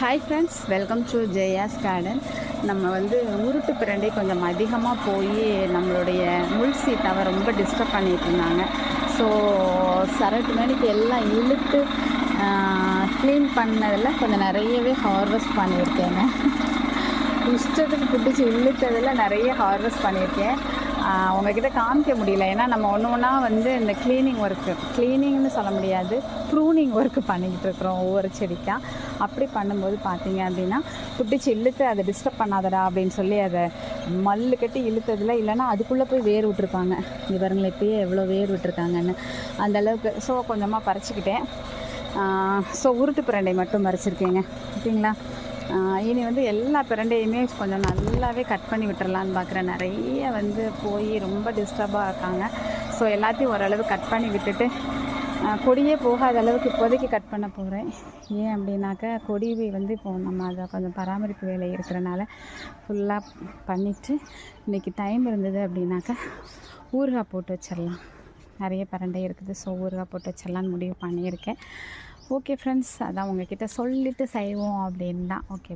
Hi friends welcome to Jaya's garden நம்ம வந்து உருட்டு பிரண்டை கொஞ்சம் அதிகமாக போய் நம்மளுடைய முள் சீட்டாவை ரொம்ப டிஸ்டர்ப் பண்ணிட்டு இருந்தாங்க. ஸோ சரட்டு மணிக்கு எல்லாம் இழுத்து க்ளீன் பண்ணதில் கொஞ்சம் நிறையவே ஹார்வெஸ்ட் பண்ணியிருக்கேங்க. இஷ்டத்துக்கு பிடிச்சி இழுத்ததில் நிறைய ஹார்வெஸ்ட் பண்ணியிருக்கேன். உங்ககிட்ட காமிக்க முடியல. ஏன்னா நம்ம ஒன்று ஒன்றா வந்து இந்த க்ளீனிங் ஒர்க்கு க்ளீனிங்னு சொல்ல முடியாது ப்ரூனிங் ஒர்க்கு பண்ணிக்கிட்டு இருக்கிறோம் ஒவ்வொரு செடிக்காக அப்படி பண்ணும்போது பார்த்தீங்க அப்படின்னா குட்டிச்சு இழுத்து அதை டிஸ்டர்ப் பண்ணாதடா அப்படின்னு சொல்லி அதை மல்லு கட்டி இழுத்ததில் இல்லைன்னா அதுக்குள்ளே போய் வேர் விட்டுருப்பாங்க. இங்கே பாருங்களேன் இப்பயே எவ்வளோ வேர் விட்டுருக்காங்கன்னு. அந்த அளவுக்கு ஸோ கொஞ்சமாக பறிச்சுக்கிட்டேன். ஸோ உருட்டு பிரண்டை மட்டும் பறிச்சிருக்கேங்க. ஓகேங்களா? இனி வந்து எல்லா பிரண்டையுமே கொஞ்சம் நல்லாவே கட் பண்ணி விட்டுறலான்னு பார்க்குறேன் நிறைய வந்து போய் ரொம்ப டிஸ்டர்பாக இருக்காங்க. ஸோ எல்லாத்தையும் ஓரளவு கட் பண்ணி விட்டுட்டு கொடியே போகாத அளவுக்கு இப்போதைக்கு கட் பண்ண போகிறேன் ஏன் அப்படின்னாக்கா கொடி வந்து இப்போது நம்ம அதை கொஞ்சம் பராமரிப்பு வேலை இருக்கிறனால ஃபுல்லாக பண்ணிவிட்டு இன்றைக்கி டைம் இருந்தது அப்படின்னாக்கா ஊறுகாய் போட்டு வச்சிடலாம். நிறைய பரண்டை இருக்குது. ஸோ ஊறுகாய் போட்டு வச்சிடலான்னு முடிவு பண்ணியிருக்கேன். ஓகே ஃப்ரெண்ட்ஸ் அதான் உங்ககிட்ட சொல்லிவிட்டு செய்வோம் அப்படின்னு தான் ஓகே